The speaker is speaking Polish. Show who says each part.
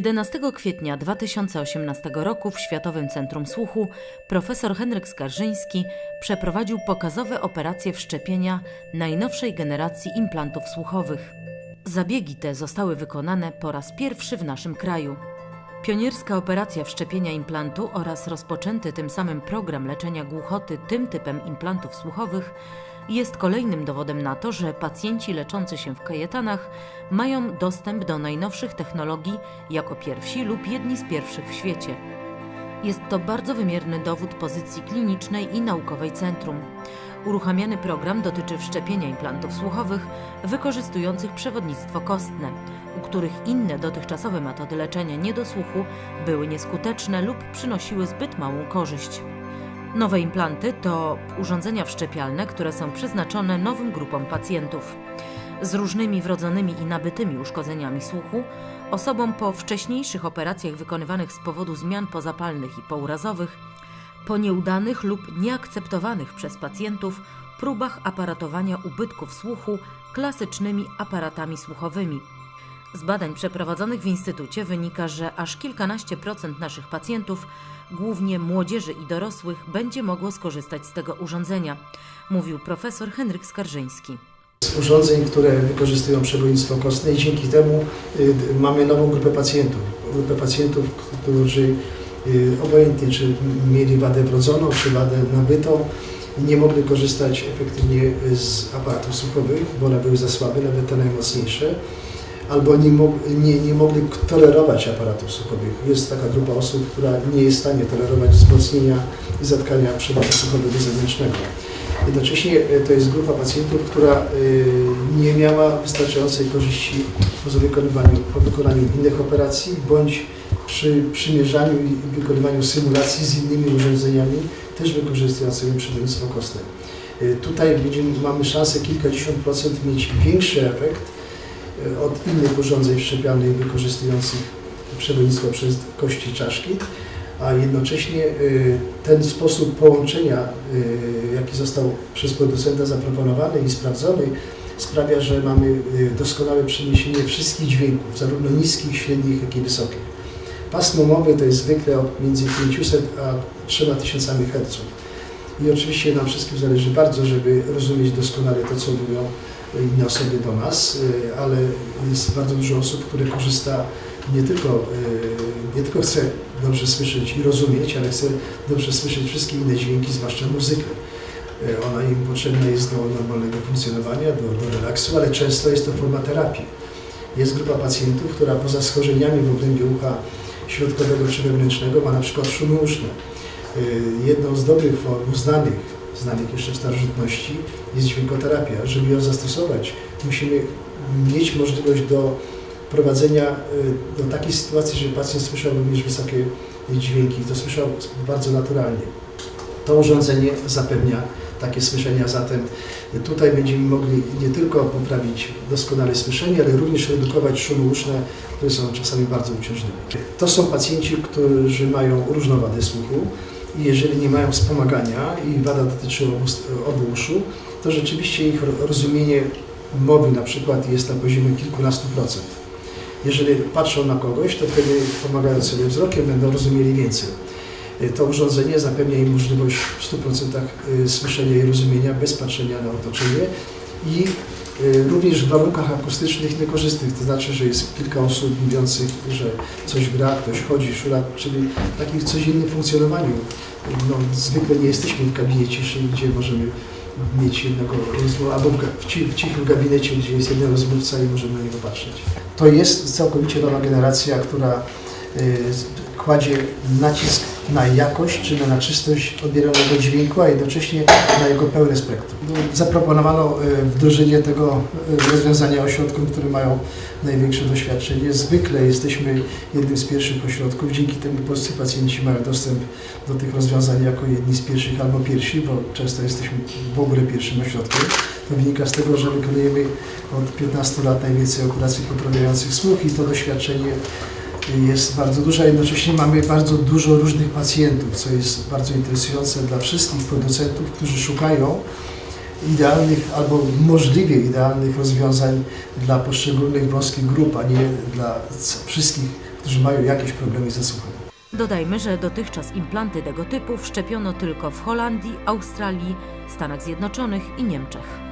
Speaker 1: 11 kwietnia 2018 roku w Światowym Centrum Słuchu profesor Henryk Skarżyński przeprowadził pokazowe operacje wszczepienia najnowszej generacji implantów słuchowych. Zabiegi te zostały wykonane po raz pierwszy w naszym kraju. Pionierska operacja wszczepienia implantu oraz rozpoczęty tym samym program leczenia głuchoty tym typem implantów słuchowych jest kolejnym dowodem na to, że pacjenci leczący się w kajetanach mają dostęp do najnowszych technologii jako pierwsi lub jedni z pierwszych w świecie. Jest to bardzo wymierny dowód pozycji klinicznej i naukowej centrum. Uruchamiany program dotyczy wszczepienia implantów słuchowych wykorzystujących przewodnictwo kostne, u których inne dotychczasowe metody leczenia niedosłuchu były nieskuteczne lub przynosiły zbyt małą korzyść. Nowe implanty to urządzenia wszczepialne, które są przeznaczone nowym grupom pacjentów. Z różnymi wrodzonymi i nabytymi uszkodzeniami słuchu, osobom po wcześniejszych operacjach wykonywanych z powodu zmian pozapalnych i pourazowych, po nieudanych lub nieakceptowanych przez pacjentów próbach aparatowania ubytków słuchu klasycznymi aparatami słuchowymi. Z badań przeprowadzonych w Instytucie wynika, że aż kilkanaście procent naszych pacjentów, głównie młodzieży i dorosłych, będzie mogło skorzystać z tego urządzenia, mówił profesor Henryk Skarżyński.
Speaker 2: z urządzeń, które wykorzystują przewodnictwo kostne i dzięki temu y, mamy nową grupę pacjentów. Grupę pacjentów, którzy y, obojętnie czy mieli wadę wrodzoną, czy wadę nabytą, nie mogli korzystać efektywnie z aparatów słuchowych, bo one były za słabe, nawet te najmocniejsze, albo nie, nie, nie mogli tolerować aparatów słuchowych. Jest taka grupa osób, która nie jest w stanie tolerować wzmocnienia i zatkania przewodu słuchowego zewnętrznego. Jednocześnie e, to jest grupa pacjentów, która e, nie miała wystarczającej korzyści po wykonywaniu, po wykonaniu innych operacji bądź przy przymierzaniu i wykonywaniu symulacji z innymi urządzeniami, też wykorzystującymi przewodnictwo kostne. E, Tutaj będziemy, mamy szansę kilkadziesiąt procent mieć większy efekt od innych urządzeń wszczepialnych wykorzystujących przewodnictwo przez kości czaszki, a jednocześnie y, ten sposób połączenia, y, jaki został przez producenta zaproponowany i sprawdzony, sprawia, że mamy doskonałe przeniesienie wszystkich dźwięków, zarówno niskich, średnich, jak i wysokich. Pasmo mowy to jest zwykle między 500 a 3000 Hz. I oczywiście nam wszystkim zależy bardzo, żeby rozumieć doskonale to, co mówią inne osoby do nas, y, ale jest bardzo dużo osób, które korzysta nie tylko, y, nie tylko chce dobrze słyszeć i rozumieć, ale chce dobrze słyszeć wszystkie inne dźwięki, zwłaszcza muzykę. Y, Ona im potrzebna jest do normalnego funkcjonowania, do, do relaksu, ale często jest to forma terapii. Jest grupa pacjentów, która poza schorzeniami w obrębie ucha środkowego czy wewnętrznego ma na przykład szumy uszne. Jedną z dobrych form, znanych, znanych jeszcze w starożytności, jest dźwiękoterapia. Żeby ją zastosować, musimy mieć możliwość do prowadzenia y, do takiej sytuacji, żeby pacjent słyszał również wysokie dźwięki, to słyszał bardzo naturalnie. To urządzenie zapewnia takie słyszenie, a zatem tutaj będziemy mogli nie tylko poprawić doskonale słyszenie, ale również redukować szumy uszne, które są czasami bardzo uciążliwe. To są pacjenci, którzy mają różną wadę słuchu jeżeli nie mają wspomagania i wada dotyczy obu, uszu, to rzeczywiście ich rozumienie mowy na przykład jest na poziomie kilkunastu procent. Jeżeli patrzą na kogoś, to wtedy pomagając sobie wzrokiem będą rozumieli więcej. To urządzenie zapewnia im możliwość w 100% słyszenia i rozumienia bez patrzenia na otoczenie i y, również w warunkach akustycznych niekorzystnych, to znaczy, że jest kilka osób mówiących, że coś gra, ktoś chodzi, szura, czyli w takim codziennym funkcjonowaniu. No, zwykle nie jesteśmy w gabinecie, gdzie możemy mieć jednego rozmówcę, albo w, w, ci, w cichym gabinecie, gdzie jest jeden rozmówca i możemy na niego patrzeć. To jest całkowicie nowa generacja, która y, kładzie nacisk na jakość, czy na czystość odbieranego dźwięku, a jednocześnie na jego pełne spektrum. No, Zaproponowano y, wdrożenie tego y, rozwiązania ośrodkom, które mają największe doświadczenie. Zwykle jesteśmy jednym z pierwszych ośrodków, dzięki temu polscy pacjenci mają dostęp do tych rozwiązań jako jedni z pierwszych albo pierwsi, bo często jesteśmy w ogóle pierwszym ośrodkiem. To wynika z tego, że wykonujemy od 15 lat najwięcej operacji poprawiających słuch i to doświadczenie jest bardzo duże, a jednocześnie mamy bardzo dużo różnych pacjentów, co jest bardzo interesujące dla wszystkich producentów, którzy szukają idealnych albo możliwie idealnych rozwiązań dla poszczególnych wąskich grup, a nie dla wszystkich którzy mają jakieś problemy ze słuchem.
Speaker 1: Dodajmy, że dotychczas implanty tego typu wszczepiono tylko w Holandii, Australii, Stanach Zjednoczonych i Niemczech.